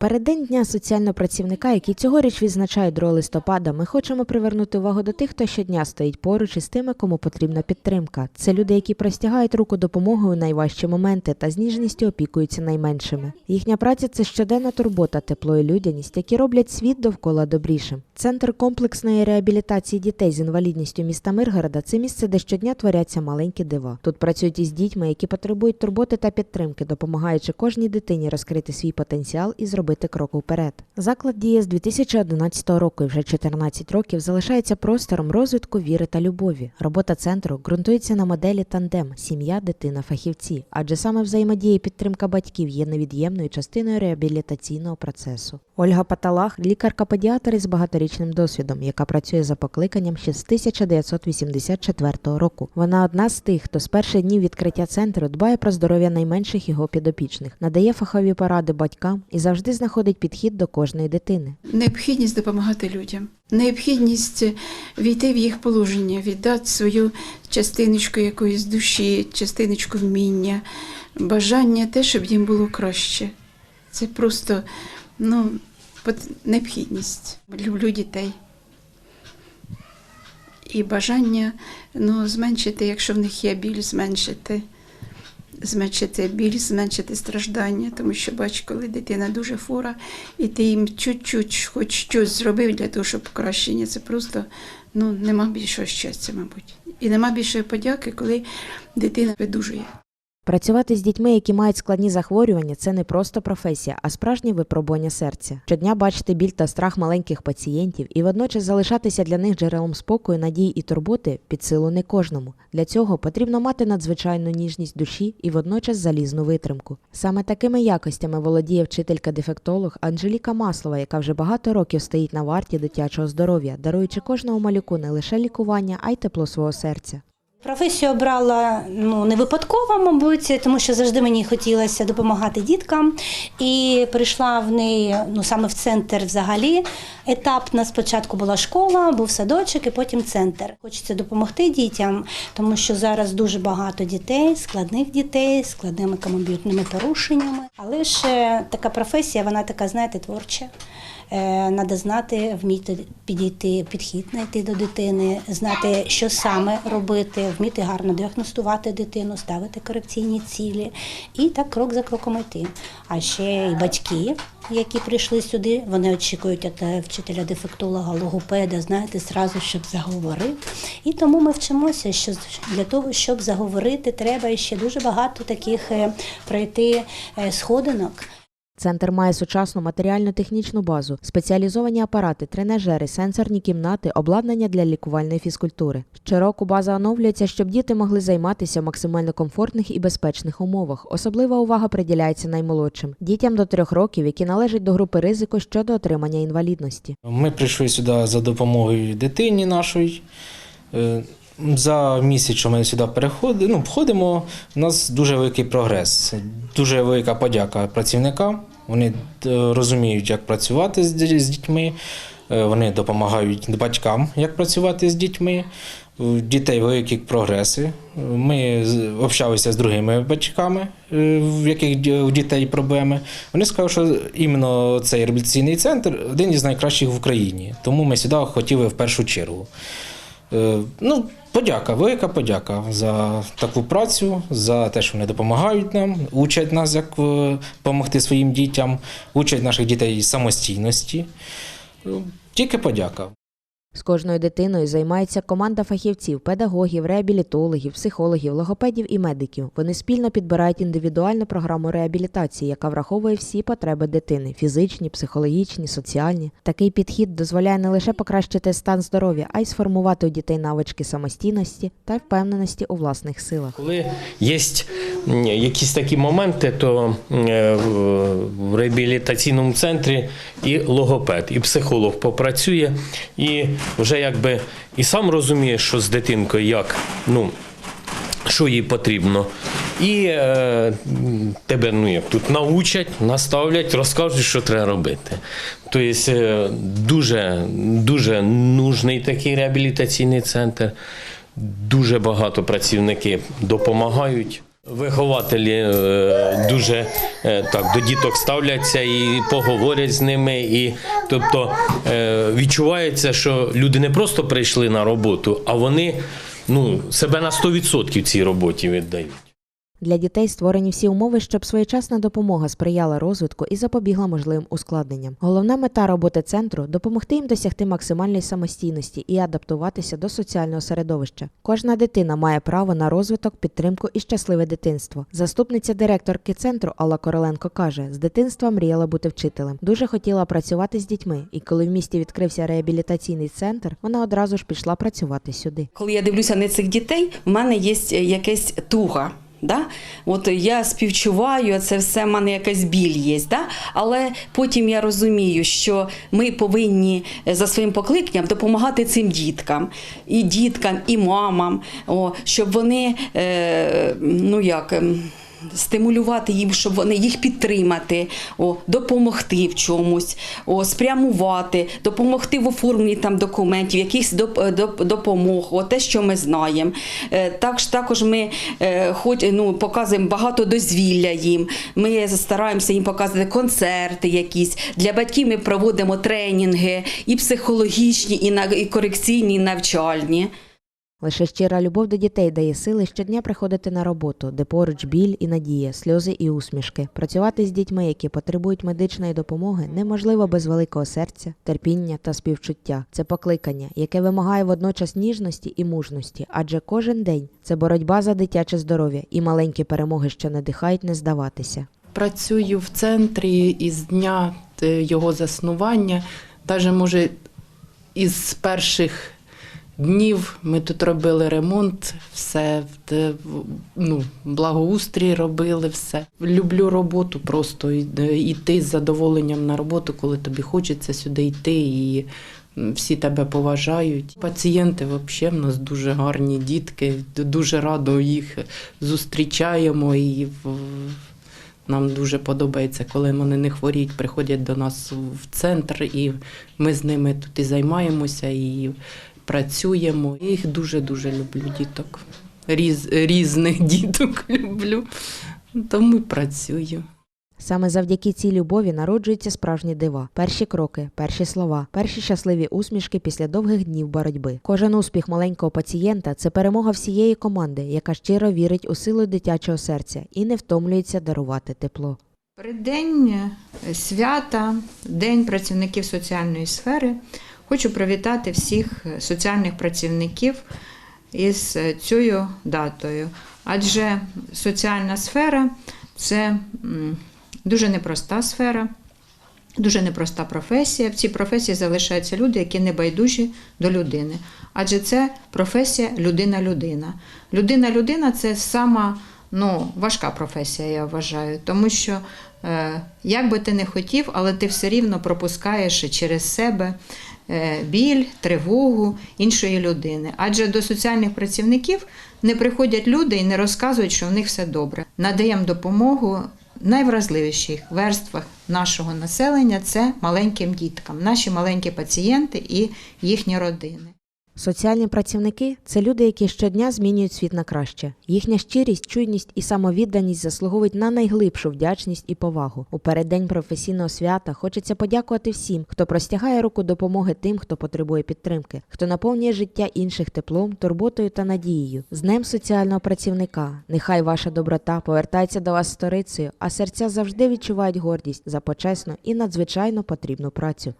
Переддень Дня соціального працівника, який цьогоріч відзначає 2 листопада, ми хочемо привернути увагу до тих, хто щодня стоїть поруч із тими, кому потрібна підтримка. Це люди, які простягають руку допомоги у найважчі моменти та з ніжністю опікуються найменшими. Їхня праця це щоденна турбота, тепло і людяність, які роблять світ довкола добрішим. Центр комплексної реабілітації дітей з інвалідністю міста Миргорода це місце, де щодня творяться маленькі дива. Тут працюють із дітьми, які потребують турботи та підтримки, допомагаючи кожній дитині розкрити свій потенціал і зробити крок вперед. Заклад діє з 2011 року і вже 14 років залишається простором розвитку віри та любові. Робота центру ґрунтується на моделі тандем сім'я, дитина, фахівці, адже саме взаємодія і підтримка батьків є невід'ємною частиною реабілітаційного процесу. Ольга Паталах лікарка-педіатр із багаторічним досвідом, яка працює за покликанням ще з 1984 року. Вона одна з тих, хто з перших днів відкриття центру дбає про здоров'я найменших його підопічних, надає фахові поради батькам і завжди знаходить підхід до кожної дитини. Необхідність допомагати людям, необхідність війти в їх положення, віддати свою частиночку якоїсь душі, частиночку вміння, бажання те, щоб їм було краще. Це просто ну, необхідність. Люблю дітей. І бажання ну, зменшити, якщо в них є біль, зменшити. Зменшити біль, зменшити страждання, тому що бач, коли дитина дуже хвора, і ти їм чуть-чуть хоч щось зробив для того, щоб покращення, це просто ну, нема більшого щастя, мабуть. І нема більшої подяки, коли дитина видужує. Працювати з дітьми, які мають складні захворювання, це не просто професія, а справжнє випробування серця. Щодня бачити біль та страх маленьких пацієнтів і водночас залишатися для них джерелом спокою, надії і турботи під силу не кожному. Для цього потрібно мати надзвичайну ніжність душі і водночас залізну витримку. Саме такими якостями володіє вчителька-дефектолог Анжеліка Маслова, яка вже багато років стоїть на варті дитячого здоров'я, даруючи кожному малюку не лише лікування, а й тепло свого серця. Професію обрала ну не випадково, мабуть, тому що завжди мені хотілося допомагати діткам. І прийшла в неї ну саме в центр взагалі. Етапна спочатку була школа, був садочок, і потім центр. Хочеться допомогти дітям, тому що зараз дуже багато дітей, складних дітей, складними комобітними порушеннями. Але ж е, така професія, вона така, знаєте, творча. Треба знати, вміти підійти, підхід знайти до дитини, знати, що саме робити, вміти гарно діагностувати дитину, ставити корекційні цілі і так крок за кроком йти. А ще й батьки, які прийшли сюди, вони очікують від вчителя дефектолога, логопеда, знаєте, зразу, щоб заговорив. І тому ми вчимося, що для того, щоб заговорити, треба ще дуже багато таких е, пройти е, сходинок. Центр має сучасну матеріально-технічну базу, спеціалізовані апарати, тренажери, сенсорні кімнати, обладнання для лікувальної фізкультури. Щороку база оновлюється, щоб діти могли займатися в максимально комфортних і безпечних умовах. Особлива увага приділяється наймолодшим дітям до трьох років, які належать до групи ризику щодо отримання інвалідності. Ми прийшли сюди за допомогою дитині нашої. Е, За місяць, ми сюди переходимо, ну, входимо, у нас дуже великий прогрес. Дуже велика подяка працівникам. Вони е, розуміють, як працювати з дітьми. Е, Вони допомагають батькам, як працювати з дітьми. У дітей великі прогреси. Е, Ми общалися з другими батьками, е, в яких у дітей проблеми. Вони сказали, що іменно цей реабілітаційний центр один із найкращих в Україні. Тому ми сюди хотіли в першу чергу. Е, Ну, подяка, велика подяка за таку працю, за те, що вони допомагають нам, учать нас, як е, допомогти своїм дітям, учать наших дітей самостійності. Тільки подяка. З кожною дитиною займається команда фахівців, педагогів, реабілітологів, психологів, логопедів і медиків. Вони спільно підбирають індивідуальну програму реабілітації, яка враховує всі потреби дитини фізичні, психологічні, соціальні. Такий підхід дозволяє не лише покращити стан здоров'я, а й сформувати у дітей навички самостійності та впевненості у власних силах. Коли є якісь такі моменти, то е, в- реабілітаційному центрі і логопед, і психолог попрацює, і вже якби і сам розуміє, що з дитинкою як, ну, що їй потрібно. І е, тебе ну, як, тут научать, наставлять, розкажуть, що треба робити. Тобто е, дуже, дуже нужний такий реабілітаційний центр. Дуже багато працівники допомагають. Вихователі е, дуже е, так до діток ставляться і поговорять з ними. І тобто е, відчувається, що люди не просто прийшли на роботу, а вони ну, себе на 100% цій роботі віддають. Для дітей створені всі умови, щоб своєчасна допомога сприяла розвитку і запобігла можливим ускладненням. Головна мета роботи центру допомогти їм досягти максимальної самостійності і адаптуватися до соціального середовища. Кожна дитина має право на розвиток, підтримку і щасливе дитинство. Заступниця директорки центру Алла Короленко каже: з дитинства мріяла бути вчителем. Дуже хотіла працювати з дітьми, і коли в місті відкрився реабілітаційний центр, вона одразу ж пішла працювати сюди. Коли я дивлюся на цих дітей, в мене є якась туга. Да? От я співчуваю, це все в мене якась біль є. Да? Але потім я розумію, що ми повинні е, за своїм покликанням допомагати цим діткам, і діткам, і мамам, о, щоб вони е, ну як. Стимулювати їм, щоб вони їх підтримати, о, допомогти в чомусь, о, спрямувати, допомогти в оформленні там документів, якихось е, доп, допомог, о, те, що ми знаємо. Е, так, також ми е, хоч, ну, показуємо багато дозвілля їм. Ми стараємося їм показувати концерти якісь. Для батьків ми проводимо тренінги і психологічні, і, на, і корекційні, і навчальні. Лише щира любов до дітей дає сили щодня приходити на роботу, де поруч біль і надія, сльози і усмішки. Працювати з дітьми, які потребують медичної допомоги, неможливо без великого серця, терпіння та співчуття. Це покликання, яке вимагає водночас ніжності і мужності, адже кожен день це боротьба за дитяче здоров'я і маленькі перемоги, що надихають не здаватися. Працюю в центрі із дня е, його заснування. Навіть, може, із перших днів ми тут робили ремонт, все е, ну, благоустрій робили, все. Люблю роботу, просто е, йти з задоволенням на роботу, коли тобі хочеться сюди йти і всі тебе поважають. Пацієнти взагалі в нас дуже гарні дітки, дуже радо їх зустрічаємо і нам дуже подобається, коли вони не хворіють, приходять до нас в центр, і ми з ними тут і займаємося, і працюємо. Я їх дуже-дуже люблю, діток. Різ, різних діток люблю, тому і працюю. Саме завдяки цій любові народжуються справжні дива, перші кроки, перші слова, перші щасливі усмішки після довгих днів боротьби. Кожен успіх маленького пацієнта це перемога всієї команди, яка щиро вірить у силу дитячого серця і не втомлюється дарувати тепло. Переддень е, свята, День працівників соціальної сфери. Хочу привітати всіх е, соціальних працівників із е, цією датою. Адже соціальна сфера це дуже непроста сфера, дуже непроста професія. В цій професії залишаються люди, які не байдужі до людини. Адже це професія людина-людина. Людина-людина це сама ну, важка професія, я вважаю, тому що як би ти не хотів, але ти все рівно пропускаєш через себе е, біль, тривогу іншої людини. Адже до соціальних працівників не приходять люди і не розказують, що в них все добре. Надаємо допомогу найвразливіших верствах нашого населення це маленьким діткам, наші маленькі пацієнти і їхні родини. Соціальні працівники це люди, які щодня змінюють світ на краще. Їхня щирість, чуйність і самовідданість заслуговують на найглибшу вдячність і повагу. У переддень професійного свята хочеться подякувати всім, хто простягає руку допомоги тим, хто потребує підтримки, хто наповнює життя інших теплом, турботою та надією. З Днем соціального працівника. Нехай ваша доброта повертається до вас сторицею, а серця завжди відчувають гордість за почесну і надзвичайно потрібну працю.